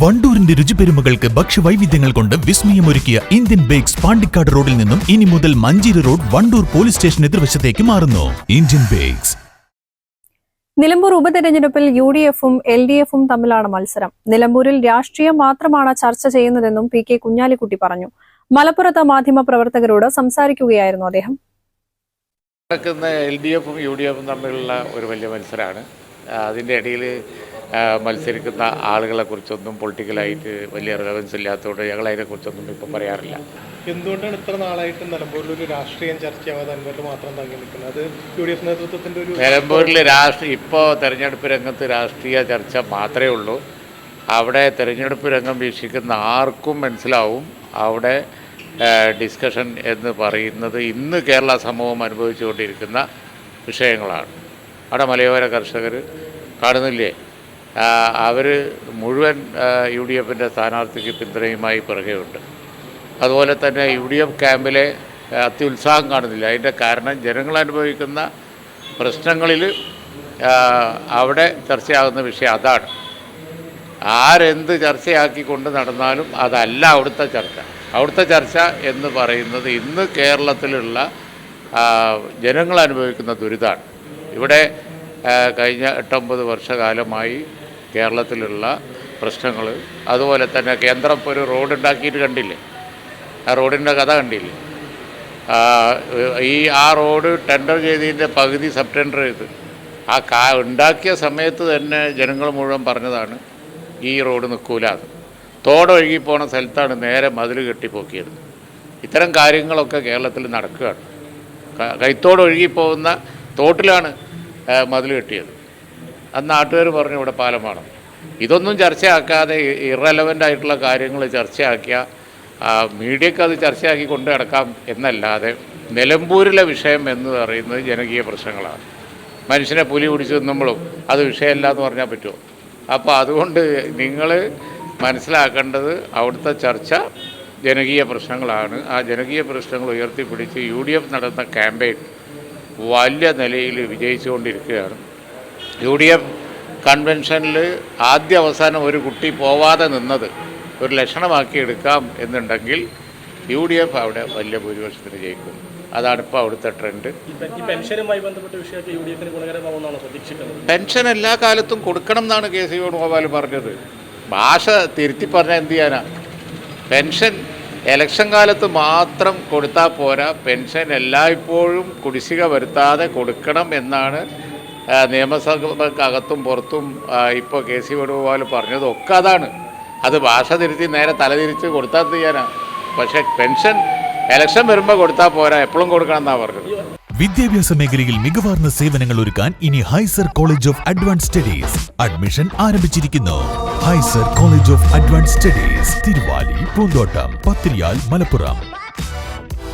വണ്ടൂരിന്റെ രുചിപെരുമകൾക്ക് ഭക്ഷ്യവൈവിധ്യങ്ങൾ കൊണ്ട് വിസ്മയമൊരുക്കിയ Indian bakes Pandikkad റോഡിൽ നിന്നും ഇനി മുതൽ Manjeri road Wandoor police station എതിർവശത്തേക്ക് മാറുന്നു. Indian bakes. നിലമ്പൂർ ഉപതെരഞ്ഞെടുപ്പിൽ യു ഡി എഫും എൽ ഡി എഫും തമ്മിലാണ് മത്സരം. നിലമ്പൂരിൽ രാഷ്ട്രീയം മാത്രമാണ് ചർച്ച ചെയ്യുന്നതെന്നും പി കെ കുഞ്ഞാലിക്കുട്ടി പറഞ്ഞു. മലപ്പുറത്ത് മാധ്യമപ്രവർത്തകരോട് സംസാരിക്കുകയായിരുന്നു അദ്ദേഹം. നടക്കുന്ന എൽ ഡി എഫും യു ഡി എഫും തമ്മിലുള്ള ഒരു വലിയ മത്സരമാണ്. അതിന്റെ ഇടയിൽ മത്സരിക്കുന്ന ആളുകളെ കുറിച്ചൊന്നും പൊളിറ്റിക്കലായിട്ട് വലിയ റിലവൻസ് ഇല്ലാത്തതുകൊണ്ട് ഞങ്ങൾ അതിനെക്കുറിച്ചൊന്നും ഇപ്പം പറയാറില്ല. എന്തുകൊണ്ടാണ് ഇത്ര നാളായിട്ട് നിലമ്പൂരിൽ ഒരു രാഷ്ട്രീയം ചർച്ചയാവാതെ അൻവറിൽ മാത്രം തങ്ങി നിൽക്കുന്നത്? അത് യു ഡി എഫ് നേതൃത്വത്തിന്റെ ഒരു നിലമ്പൂരിൽ രാഷ്ട്രീയ ഇപ്പോൾ തെരഞ്ഞെടുപ്പ് രംഗത്ത് രാഷ്ട്രീയ ചർച്ച മാത്രമേ ഉള്ളൂ. അവിടെ തെരഞ്ഞെടുപ്പ് രംഗം വീക്ഷിക്കുന്ന ആർക്കും മനസ്സിലാവും. അവിടെ ഡിസ്കഷൻ എന്ന് പറയുന്നത് ഇന്ന് കേരള സമൂഹം അനുഭവിച്ചുകൊണ്ടിരിക്കുന്ന വിഷയങ്ങളാണ്. അവിടെ മലയോര കർഷകർ കാണുന്നില്ലേ? അവർ മുഴുവൻ യു ഡി എഫിന്റെ സ്ഥാനാർത്ഥിക്ക് പിന്തുണയുമായി പിറകെയുണ്ട് അതുപോലെ തന്നെ യു ഡി എഫ് ക്യാമ്പിലെ അത്യുത്സാഹം കാണുന്നില്ല. അതിന്റെ കാരണം ജനങ്ങൾ അനുഭവിക്കുന്ന പ്രശ്നങ്ങളിൽ അവിടെ ചർച്ചയാകുന്ന വിഷയം അതാണ്. ആരെന്ത് ചർച്ചയാക്കിക്കൊണ്ട് നടന്നാലും അതല്ല അവിടുത്തെ ചർച്ച. അവിടുത്തെ ചർച്ച എന്ന് പറയുന്നത് ഇന്ന് കേരളത്തിലുള്ള ജനങ്ങൾ അനുഭവിക്കുന്ന ദുരിതമാണ്. ഇവിടെ കഴിഞ്ഞ എട്ടൊമ്പത് വർഷകാലമായി കേരളത്തിലുള്ള പ്രശ്നങ്ങൾ. അതുപോലെ തന്നെ കേന്ദ്രം ഇപ്പോൾ ഒരു റോഡ് ഉണ്ടാക്കിയിട്ട് കണ്ടില്ലേ? ആ റോഡിന്റെ കഥ കണ്ടില്ലേ? ഈ ആ റോഡ് ടെൻഡർ ചെയ്തതിന്റെ പകുതി സബ് ടെൻഡർ ചെയ്ത് ആ കാ ഉണ്ടാക്കിയ സമയത്ത് തന്നെ ജനങ്ങൾ മുഴുവൻ പറഞ്ഞതാണ് ഈ റോഡ് നിൽക്കൂല അത് തോടൊഴുകി പോണ സ്ഥലത്താണ് നേരെ മതിൽ കെട്ടിപ്പോക്കിയത്. ഇത്തരം കാര്യങ്ങളൊക്കെ കേരളത്തിൽ നടക്കുകയാണ്. കൈത്തോടൊഴുകി പോകുന്ന തോട്ടിലാണ് മതിൽ കെട്ടിയത്. അന്ന് നാട്ടുകാർ പറഞ്ഞു ഇവിടെ പാലം വേണം ഇതൊന്നും ചർച്ചയാക്കാതെ ഇറലവന്റ് ആയിട്ടുള്ള കാര്യങ്ങൾ ചർച്ചയാക്കിയ മീഡിയക്ക് അത് ചർച്ചയാക്കി കൊണ്ടു നടക്കാം എന്നല്ലാതെ നിലമ്പൂരിലെ വിഷയം എന്ന് പറയുന്നത് ജനകീയ പ്രശ്നങ്ങളാണ്. മനുഷ്യനെ പുലി പിടിച്ചു നിന്നുമ്പോഴും അത് വിഷയമല്ല എന്ന് പറഞ്ഞാൽ പറ്റുമോ? അപ്പോൾ അതുകൊണ്ട് നിങ്ങൾ മനസ്സിലാക്കേണ്ടത് അവിടുത്തെ ചർച്ച ജനകീയ പ്രശ്നങ്ങളാണ്. ആ ജനകീയ പ്രശ്നങ്ങൾ ഉയർത്തിപ്പിടിച്ച് യു ഡി എഫ് നടന്ന ക്യാമ്പയിൻ വലിയ നിലയിൽ വിജയിച്ചുകൊണ്ടിരിക്കുകയാണ്. യു ഡി എഫ് കൺവെൻഷനിൽ ആദ്യ അവസാനം ഒരു കുട്ടി പോവാതെ നിന്നത് ഒരു ലക്ഷണമാക്കി എടുക്കാം എന്നുണ്ടെങ്കിൽ യു ഡി എഫ് അവിടെ വലിയ ഭൂരിപക്ഷത്തിന് ജയിക്കും. അതാണ് ഇപ്പോൾ അവിടുത്തെ ട്രെൻഡ്. പെൻഷനുമായി ബന്ധപ്പെട്ട വിഷയമൊക്കെ യു ഡി എഫിന് ഗുണകരമാവുമെന്നാണ് പ്രതീക്ഷിക്കുന്നത്? പെൻഷൻ എല്ലാ കാലത്തും കൊടുക്കണം എന്നാണ് കെ സി വേണുഗോപാൽ പറഞ്ഞത്. ഭാഷ തിരുത്തി പറഞ്ഞാൽ എന്ത് ചെയ്യാനാ? പെൻഷൻ എലക്ഷൻ കാലത്ത് മാത്രം കൊടുത്താൽ പോരാ. പെൻഷൻ എല്ലായ്പ്പോഴും കുടിശ്ശിക വരുത്താതെ കൊടുക്കണം എന്നാണ് നിയമസഭക്കകത്തും പുറത്തും ഇപ്പോൾ കെ സി വേണുഗോപാൽ പറഞ്ഞതൊക്കെ അതാണ്. അത് ഭാഷ തിരുത്തി നേരെ തലതിരിച്ച് കൊടുത്താൽ ചെയ്യാനാണ് പക്ഷേ പെൻഷൻ എലക്ഷൻ വരുമ്പോൾ കൊടുത്താൽ പോരാ എപ്പോഴും കൊടുക്കണം എന്നാണ് പറഞ്ഞത്. വിദ്യാഭ്യാസ മേഖലയിൽ മികവാർന്ന സേവനങ്ങൾ ഒരുക്കാൻ ഇനി ഹൈസർ college of advance studies admission ആരംഭിച്ചിരിക്കുന്നു. ഹൈസർ college of advance studies Thiruvali Poonthottam പത്രിയാൽ Malappuram.